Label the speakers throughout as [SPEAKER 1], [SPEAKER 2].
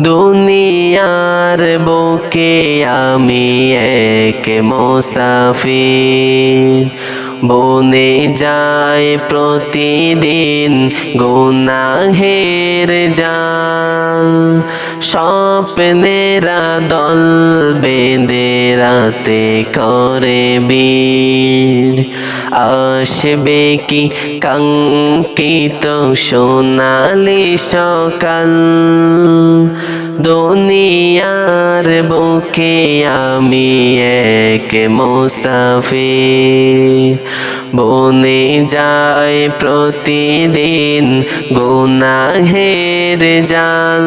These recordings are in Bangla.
[SPEAKER 1] দুনিয়ার বুকে আমি এক মোসাফির। বনে যায় প্রতিদিন গুনাহের জাল। স্বপ্নেরা দল বেঁধে রাতে করে বীর। আসবে কি কাঙ্কিত সোনালি সকাল? দুনিয়ার বুকে আমি এক মুসাফির বনে যায় প্রতিদিন গুনাহের জাল।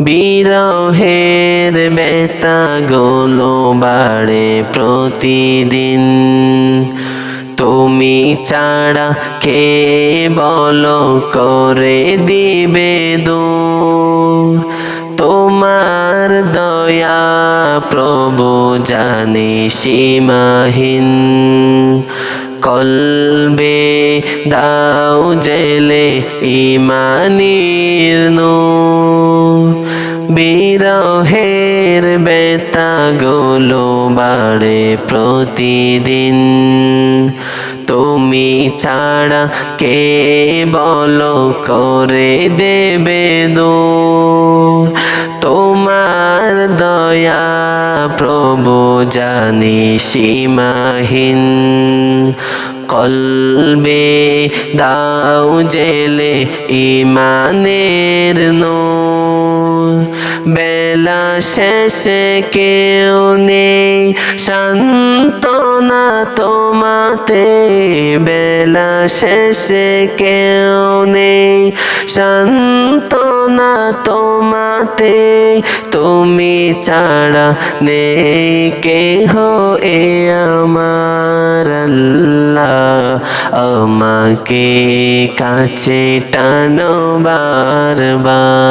[SPEAKER 1] বিরহের বেতাগুলো বাড়ে প্রতিদিন। তুমি ছাড়া কে বলো করে দিবে দূর? তোমার দয়া প্রভু জানি সীমাহীন। কলবে দাও জেলে ইমানির নূর। বিরহের বেতাগুলো বাড়ে প্রতিদিন। তুমি ছাড়া কে বলো করে দেবে দূর? জানি সীমাহীন কলবে দাও জেলে ইমানের নো বেলা শেষে কেউ নেই শান্তনা তোমাতে বেলা শেষে কেউ নেই। শান্ত না তোমাতে, তুমি ছাড়া নেই কেহ। এ আমার আমাকে কাছে টানো বারবার।